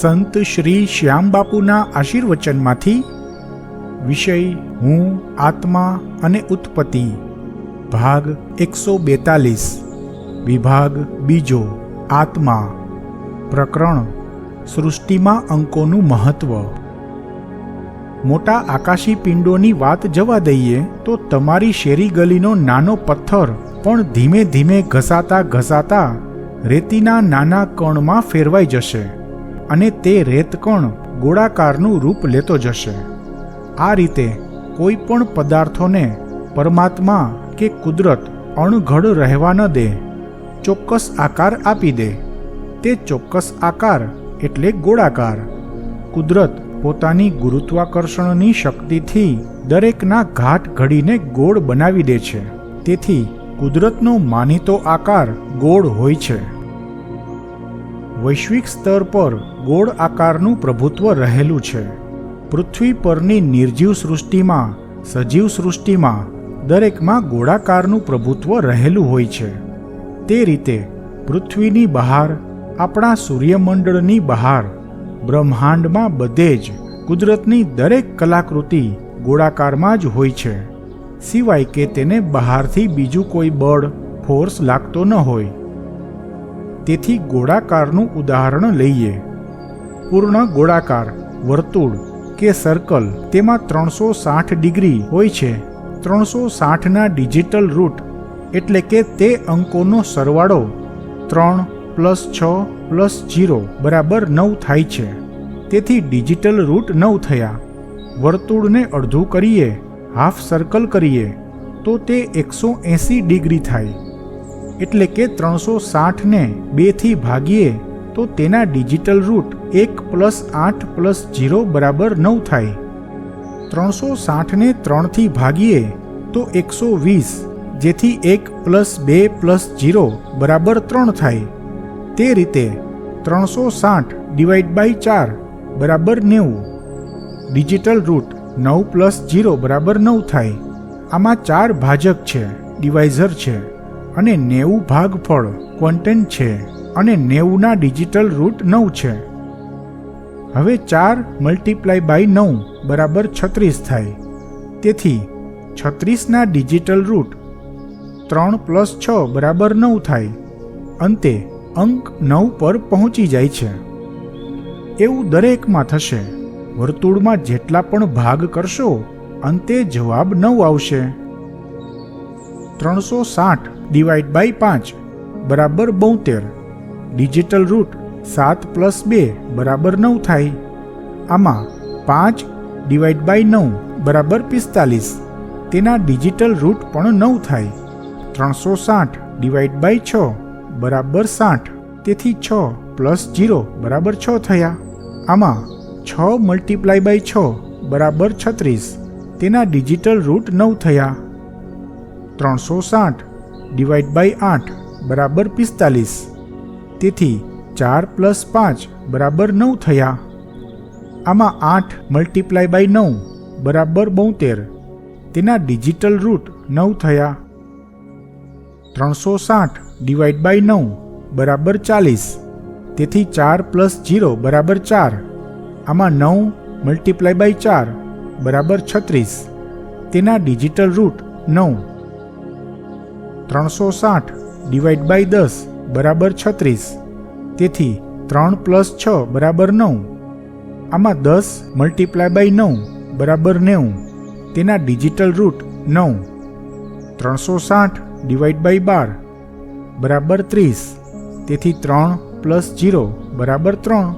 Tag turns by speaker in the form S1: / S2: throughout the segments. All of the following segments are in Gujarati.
S1: સંત શ્રી શ્યામબાપુના આશીર્વચનમાંથી વિષય હું, આત્મા અને ઉત્પત્તિ, ભાગ એકસો બેતાલીસ, વિભાગ બીજો, આત્મા, પ્રકરણ, સૃષ્ટિમાં અંકોનું મહત્વ. મોટા આકાશી પિંડોની વાત જવા દઈએ તો તમારી શેરી ગલીનો નાનો પથ્થર પણ ધીમે ધીમે ઘસાતા ઘસાતા રેતીના નાના કણમાં ફેરવાઈ જશે. અને તે રેતકણ ગોળાકારનું રૂપ લેતો જશે. આ રીતે કોઈ પણ પદાર્થોને પરમાત્મા કે કુદરત અણઘડ રહેવા ન દે, ચોક્કસ આકાર આપી દે. તે ચોક્કસ આકાર એટલે ગોળાકાર. કુદરત પોતાની ગુરુત્વાકર્ષણની શક્તિથી દરેકના ઘાટ ઘડીને ગોળ બનાવી દે છે. તેથી કુદરતનો માનીતો આકાર ગોળ હોય છે. વૈશ્વિક સ્તર પર ગોળ આકારનું પ્રભુત્વ રહેલું છે. પૃથ્વી પરની નિર્જીવ સૃષ્ટિમાં, સજીવ સૃષ્ટિમાં દરેકમાં ગોળાકારનું પ્રભુત્વ રહેલું હોય છે. તે રીતે પૃથ્વીની બહાર, આપણા સૂર્યમંડળની બહાર, બ્રહ્માંડમાં બધે જ કુદરતની દરેક કલાકૃતિ ગોળાકારમાં જ હોય છે. સિવાય કે તેને બહારથી બીજું કોઈ બળ, ફોર્સ લાગતો ન હોય. તેથી ગોળાકારનું ઉદાહરણ લઈએ. પૂર્ણ ગોળાકાર, વર્તુળ કે સર્કલ તેમાં ત્રણસો સાઠ ડિગ્રી હોય છે. ત્રણસો સાઠના ડિજિટલ રૂટ એટલે કે તે અંકોનો સરવાળો ત્રણ પ્લસ છ પ્લસ જીરો બરાબર નવ થાય છે. તેથી ડિજિટલ રૂટ નવ થયા. વર્તુળને અડધું કરીએ હાફ સર્કલ કરીએ, તો તે એકસો એંસી ડિગ્રી થાય. એટલે કે ત્રણસો સાઠને બેથી ભાગીએ, તો તેના ડિજિટલ રૂટ એક પ્લસ આઠ પ્લસ જીરો બરાબર નવ થાય. ત્રણસો સાઠને ત્રણથી ભાગીએ, તો એકસો વીસ, જેથી એક પ્લસ બે પ્લસ જીરો બરાબર ત્રણ થાય. તે રીતે ત્રણસો સાઠ ડિવાઈડ બાય ચાર બરાબર નેવું. ડિજિટલ રૂટ નવ પ્લસ જીરો બરાબર નવ થાય. આમાં ચાર ભાજક છે ડિવાઇઝર છે. અને નેવું ભાગફળ ક્વન્ટેન્ટ છે અને નેવુંના ડિજિટલ રૂટ નવ છે. હવે ચાર મલ્ટીપ્લાય બાય નવ બરાબર છત્રીસ થાય. તેથી છત્રીસના ડિજિટલ રૂટ ત્રણ પ્લસ છ બરાબર નવ થાય. અંતે અંક નવ પર પહોંચી જાય છે. એવું દરેકમાં થશે. વર્તુળમાં જેટલા પણ ભાગ કરશો, અંતે જવાબ નવ આવશે. ત્રણસો સાઠ ડિવાઈડ બાય પાંચ બરાબર બોતેર. ડિજિટલ રૂટ સાત પ્લસ બે બરાબર નવ થાય. આમાં પાંચ ડિવાઈડ બાય નવ બરાબર પિસ્તાલીસ. તેના ડિજિટલ રૂટ પણ નવ થાય. ત્રણસો સાઠ ડિવાઈડ બાય છ બરાબર સાઠ. તેથી છ પ્લસ જીરો બરાબર છ થયા. આમાં છ મલ્ટીપ્લાય બાય છ બરાબર છત્રીસ. તેના ડિજિટલ રૂટ નવ થયા. ત્રણસો સાઠ ડિવાઈડ બાય આઠ બરાબર પિસ્તાલીસ. તેથી ચાર પ્લસ પાંચ બરાબર નવ થયા. આમાં આઠ મલ્ટીપ્લાય બાય નવ બરાબર બોતેર. તેના ડિજિટલ રૂટ નવ થયા. ત્રણસો સાઠ ડિવાઈડ બાય નવ બરાબર ચાલીસ. તેથી ચાર પ્લસ જીરો બરાબર ચાર. આમાં નવ મલ્ટીપ્લાય બાય ચાર બરાબર છત્રીસ. તેના ડિજિટલ રૂટ નવ. ત્રણસો સાઠ ડિવાઈડ બાય દસ બરાબર છત્રીસ. તેથી ત્રણ પ્લસ છ બરાબર નવ. આમાં દસ મલ્ટીપ્લાય બાય નવ બરાબર નેવું. તેના ડિજિટલ રૂટ નવ. ત્રણસો સાઠ ડિવાઈડ બાય બાર બરાબર ત્રીસ. તેથી ત્રણ પ્લસ જીરો બરાબર ત્રણ.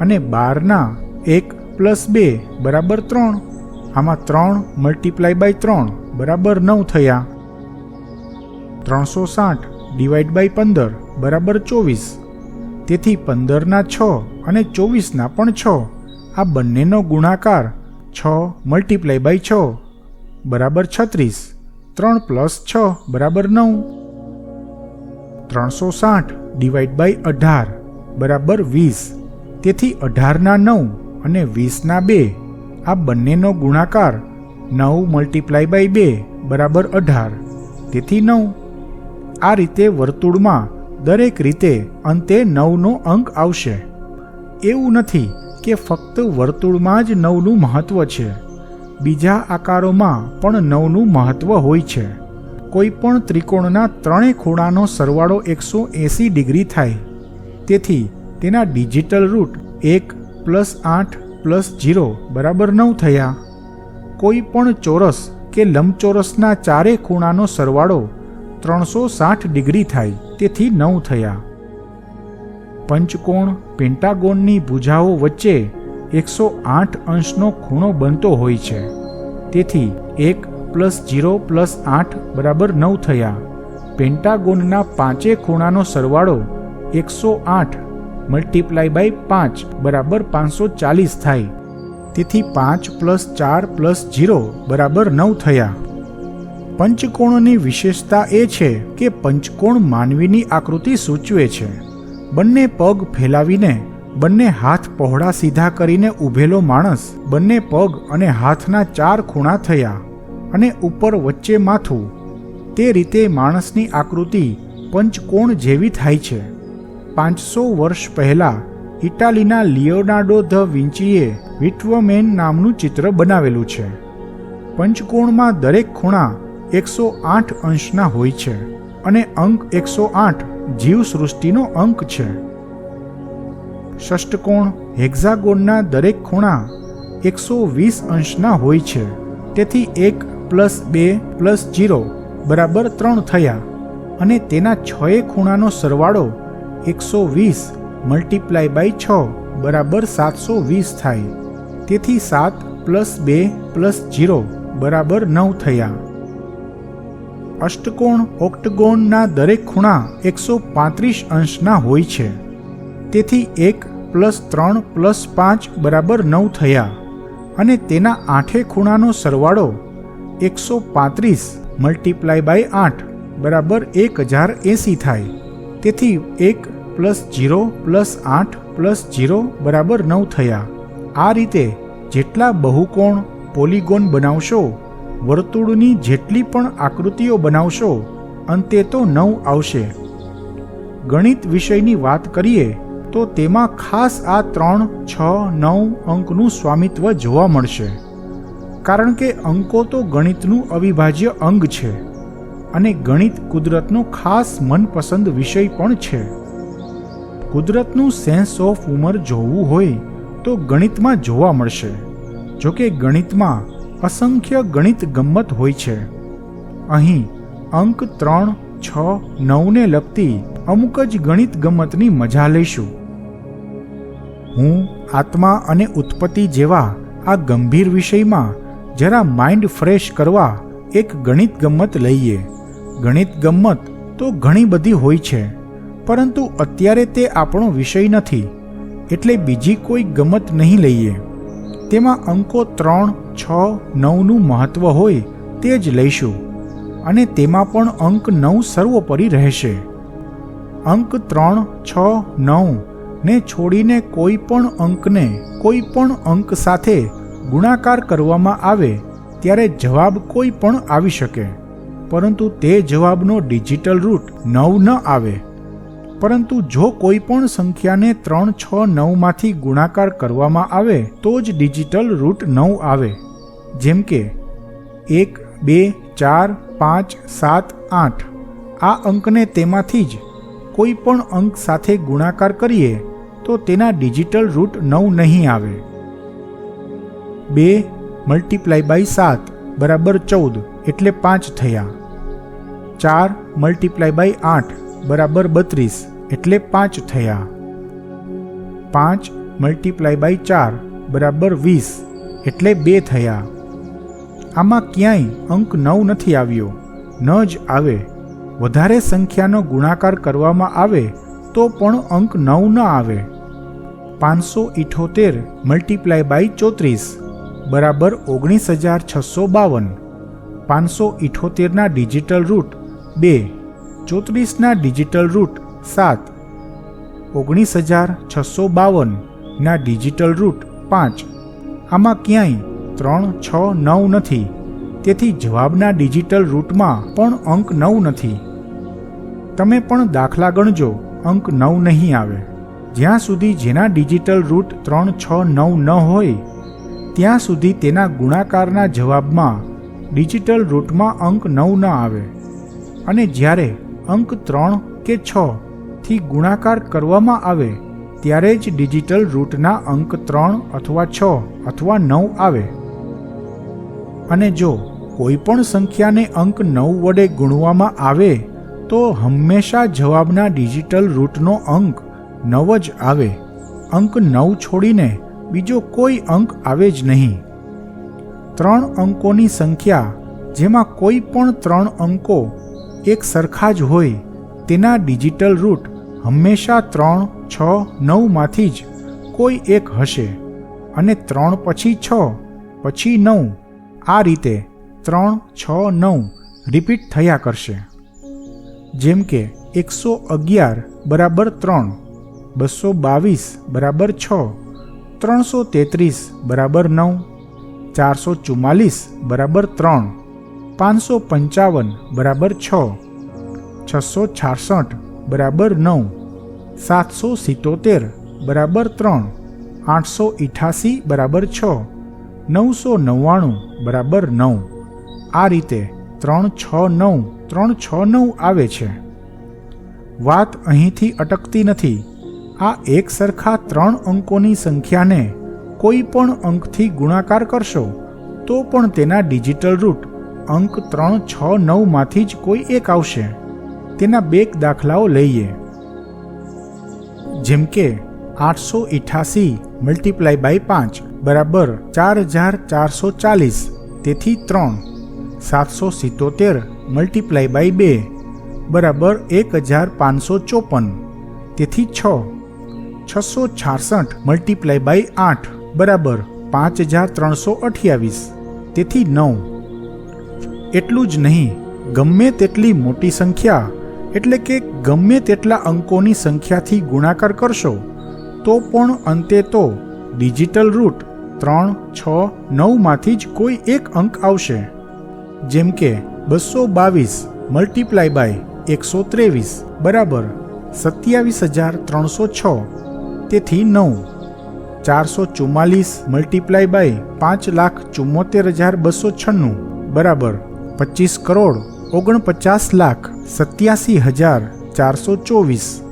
S1: અને બારના એક પ્લસ બે બરાબર ત્રણ. આમાં ત્રણ મલ્ટીપ્લાય બાય ત્રણ બરાબર નવ થયા. ત્રણસો સાઠ ડિવાઈડ બાય પંદર બરાબર ચોવીસ. તેથી પંદરના છ અને ચોવીસના પણ છ. આ બંનેનો ગુણાકાર છ મલ્ટીપ્લાય બાય છ બરાબર છત્રીસ. ત્રણ પ્લસ છ બરાબર નવ. ત્રણસો સાઠ ડિવાઈડ બાય અઢાર બરાબર વીસ. તેથી અઢારના નવ અને વીસના બે. આ બંનેનો ગુણાકાર નવ મલ્ટીપ્લાય બાય બે બરાબર અઢાર. તેથી નવ. આ રીતે વર્તુળમાં દરેક રીતે અંતે નવનો અંક આવશે. એવું નથી કે ફક્ત વર્તુળમાં જ નવનું મહત્વ છે. બીજા આકારોમાં પણ નવનું મહત્વ હોય છે. કોઈ પણ ત્રિકોણના ત્રણેય ખૂણાનો સરવાળો એકસો એંસી ડિગ્રી થાય. તેથી તેના ડિજિટલ રૂટ એક પ્લસ આઠ પ્લસ જીરો બરાબર નવ થયા. કોઈ પણ ચોરસ કે લંબચોરસના ચારે ખૂણાનો સરવાળો ત્રણસો સાઠ ડિગ્રી થાય, તેથી નવ થયા. પંચકોણ પેન્ટાગોનની ભુજાઓ વચ્ચે એકસો આઠ અંશનો ખૂણો બનતો હોય છે, તેથી એક પ્લસ જીરો પ્લસ આઠ બરાબર નવ થયા. પેન્ટાગોનના પાંચે ખૂણાનો સરવાળો એકસો આઠ મલ્ટીપ્લાય બાય પાંચ બરાબર પાંચસો ચાલીસ થાય, તેથી પાંચ પ્લસ ચાર પ્લસ જીરો બરાબર નવ થયા. પંચકોણની વિશેષતા એ છે કે પંચકોણ માનવીની આકૃતિ સૂચવે છે. બંને પગ ફેલાવીને, બંને હાથ પહોળા સીધા કરીને ઊભેલો માણસ, બંને પગ અને હાથના ચાર ખૂણા થયા અને ઉપર વચ્ચે માથું. તે રીતે માણસની આકૃતિ પંચકોણ જેવી થાય છે. પાંચસો વર્ષ પહેલાં, ઇટાલીના લિયોનાર્ડો ધ વિન્ચીએ વિટ્વમેન નામનું ચિત્ર બનાવેલું છે. પંચકોણમાં દરેક ખૂણા એકસો આઠ અંશના હોય છે અને અંક એકસો આઠ જીવસૃષ્ટિનો અંક છે. ષષ્ટકોણ હેક્ઝાગોનના દરેક ખૂણા એકસો વીસ અંશના હોય છે. તેથી એક પ્લસ બે પ્લસ જીરો બરાબર ત્રણ થયા અને તેના છએ ખૂણાનો સરવાળો એકસો વીસ મલ્ટીપ્લાય બાય છ બરાબર સાતસો વીસ થાય. તેથી સાત પ્લસ બે પ્લસ જીરો બરાબર નવ થયા. અષ્ટકોણ ઓક્ટગોનના દરેક ખૂણા એકસો પાંત્રીસ અંશના હોય છે. તેથી એક પ્લસ ત્રણ પ્લસ પાંચ બરાબર નવ થયા. અને તેના આઠે ખૂણાનો સરવાળો એકસો પાંત્રીસ મલ્ટીપ્લાય બાય આઠ બરાબર એક હજાર એંસી થાય. તેથી એક પ્લસ જીરો પ્લસ આઠ પ્લસ જીરો બરાબર નવ થયા. આ રીતે જેટલા બહુકોણ પોલીગોન બનાવશો વર્તુળની જેટલી પણ આકૃતિઓ બનાવશો, અંતે તો નવ આવશે. ગણિત વિષયની વાત કરીએ, તો તેમાં ખાસ આ ત્રણ, છ, નવ અંકનું સ્વામિત્વ જોવા મળશે. કારણ કે અંકો તો ગણિતનું અવિભાજ્ય અંગ છે, અને ગણિત કુદરતનો ખાસ મનપસંદ વિષય પણ છે. કુદરતનું સેન્સ ઓફ ઉમર જોવું હોય, તો ગણિતમાં જોવા મળશે. જોકે ગણિતમાં અસંખ્ય ગણિત ગમ્મત હોય છે. અહીં અંક ત્રણ, છ, નવને લગતી અમુક જ ગણિત ગમ્મતની મજા લઈશું. હું, આત્મા અને ઉત્પત્તિ જેવા આ ગંભીર વિષયમાં જરા માઇન્ડ ફ્રેશ કરવા એક ગણિત ગમ્મત લઈએ. ગણિત ગમ્મત તો ઘણી બધી હોય છે, પરંતુ અત્યારે તે આપણો વિષય નથી, એટલે બીજી કોઈ ગમત નહીં લઈએ. તેમાં અંકો ત્રણ, છ, નવનું મહત્વ હોય તે જ લઈશું. અને તેમાં પણ અંક નવ સર્વોપરી રહેશે. અંક ત્રણ, છ, નવ ને છોડીને કોઈ પણ અંકને કોઈ પણ અંક સાથે ગુણાકાર કરવામાં આવે ત્યારે જવાબ કોઈ પણ આવી શકે. પરંતુ તે જવાબનો ડિજિટલ રૂટ નવ ન આવે. પરંતુ જો કોઈ પણ સંખ્યાને ત્રણ, છ નવમાંથી ગુણાકાર કરવામાં આવે, તો જ ડિજિટલ રૂટ નવ આવે. જેમ કે, એક, બે, ચાર, પાંચ, સાત, આઠ. આ અંકને તેમાંથી જ કોઈ પણ અંક સાથે ગુણાકાર કરીએ, તો તેના ડિજિટલ રૂટ નવ નહીં આવે. બે મલ્ટીપ્લાય બાય સાત બરાબર ચૌદ, એટલે પાંચ થયા. ચાર મલ્ટીપ્લાય બાય આઠ બરાબર બત્રીસ એટલે પાંચ થયા. પાંચ મલ્ટીપ્લાય બાય ચાર બરાબર વીસ એટલે બે થયા. આમાં ક્યાંય અંક નવ નથી આવ્યો. ન જ આવે. વધારે સંખ્યાનો ગુણાકાર કરવામાં આવે તો પણ અંક નવ ન આવે. પાંચસો ઇઠોતેર મલ્ટીપ્લાય બાય ચોત્રીસ બરાબર ઓગણીસ હજાર છસો બાવન. પાંચસો ઇઠોતેરના ડિજિટલ રૂટ બે. ચોત્રીસના ડિજિટલ રૂટ સાત. ઓગણીસ હજાર છસો બાવનના ડિજિટલ રૂટ પાંચ. આમાં ક્યાંય ત્રણ, છ, નવ નથી. તેથી જવાબના ડિજિટલ રૂટમાં પણ અંક નવ નથી. તમે પણ દાખલા ગણજો, અંક નવ નહીં આવે. જ્યાં સુધી જેના ડિજિટલ રૂટ ત્રણ, છ, નવ ન હોય, ત્યાં સુધી તેના ગુણાકારના જવાબમાં ડિજિટલ રૂટમાં અંક નવ ન આવે. અને જ્યારે અંક ત્રણ કે છ થી ગુણાકાર કરવામાં આવે, ત્યારે જ ડિજિટલ રૂટના અંક ત્રણ અથવા છ અથવા નવ આવે. અને જો કોઈપણ સંખ્યાને અંક નવ વડે ગુણવામાં આવે, તો હંમેશા જવાબના ડિજિટલ રૂટનો અંક નવ જ આવે. અંક નવ છોડીને બીજો કોઈ અંક આવે જ નહીં. ત્રણ અંકોની સંખ્યા, જેમાં કોઈ પણ ત્રણ અંકો એક સરખા જ હોય તેના ડિજિટલ રૂટ હંમેશા ત્રણ, છ નવમાંથી જ કોઈ એક હશે અને ત્રણ પછી છ, પછી નવ આ રીતે ત્રણ, છ, નવ રિપીટ થયા કરશે. જેમ કે એકસો અગિયાર બરાબર ત્રણ, બસો બાવીસ બરાબર છ, ત્રણસો તેત્રીસ બરાબર નવ, ચારસો ચુમ્માલીસ બરાબર ત્રણ પાંચસો પંચાવન બરાબર છ. છસો છાસઠ બરાબર નવ. સાતસો સિત્તોતેર બરાબર ત્રણ. આઠસો ઇઠાસી બરાબર છ. નવસો નવ્વાણું બરાબર નવ. આ રીતે ત્રણ છ નવ, ત્રણ છ નવ આવે છે. વાત અહીંથી અટકતી નથી. આ એક સરખા ત્રણ અંકોની સંખ્યાને કોઈ પણ અંકથી ગુણાકાર કરશો, તો પણ તેના ડિજિટલ રૂટ અંક ત્રણ, છ નવમાંથી જ કોઈ એક આવશે. તેના બે દાખલાઓ લઈએ. જેમ કે, આઠસો ઇઠાસી મલ્ટીપ્લાય બાય પાંચ બરાબર ચાર હજાર ચારસો ચાલીસ. તેથી ત્રણ. સાતસો સિત્તોતેર મલ્ટીપ્લાય બાય બે બરાબર એક હજાર પાંચસો ચોપન. તેથી છ. છસો છાસઠ મલ્ટીપ્લાય બાય આઠ બરાબર પાંચ હજાર ત્રણસો અઠ્યાવીસ. તેથી નવ. એટલું જ નહીં, ગમે તેટલી મોટી સંખ્યા, એટલે કે ગમે તેટલા અંકોની સંખ્યાથી ગુણાકાર કરશો, તો પણ અંતે તો ડિજિટલ રૂટ ત્રણ, છ નવમાંથી જ કોઈ એક અંક આવશે. જેમ કે બસો બાવીસ મલ્ટીપ્લાય બાય એકસો ત્રેવીસ બરાબર સત્યાવીસ હજાર ત્રણસો છ, તેથી નવ. ચારસો ચુમ્માલીસ મલ્ટીપ્લાય બાય પાંચ લાખ ચુમ્મોતેર હજાર બસો છન્નું બરાબર પચીસ કરોડ, ઓગણપચાસ લાખ, સત્યાસી હજાર, ચારસો ચોવીસ.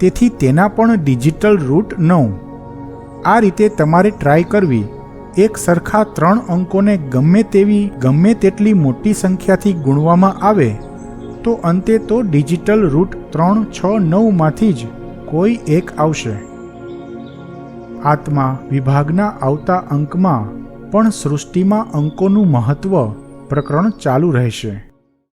S1: તેથી તેના પણ ડિજિટલ રૂટ નવ. આ રીતે તમારે ટ્રાય કરવી. એક સરખા ત્રણ અંકોને ગમે તેવી, ગમે તેટલી મોટી સંખ્યાથી ગુણવામાં આવે, તો અંતે તો ડિજિટલ રૂટ ત્રણ, છ નવમાંથી જ કોઈ એક આવશે. આત્મા વિભાગના આવતા અંકમાં પણ સૃષ્ટિમાં અંકોનું મહત્વ પ્રકરણ ચાલુ રહેશે.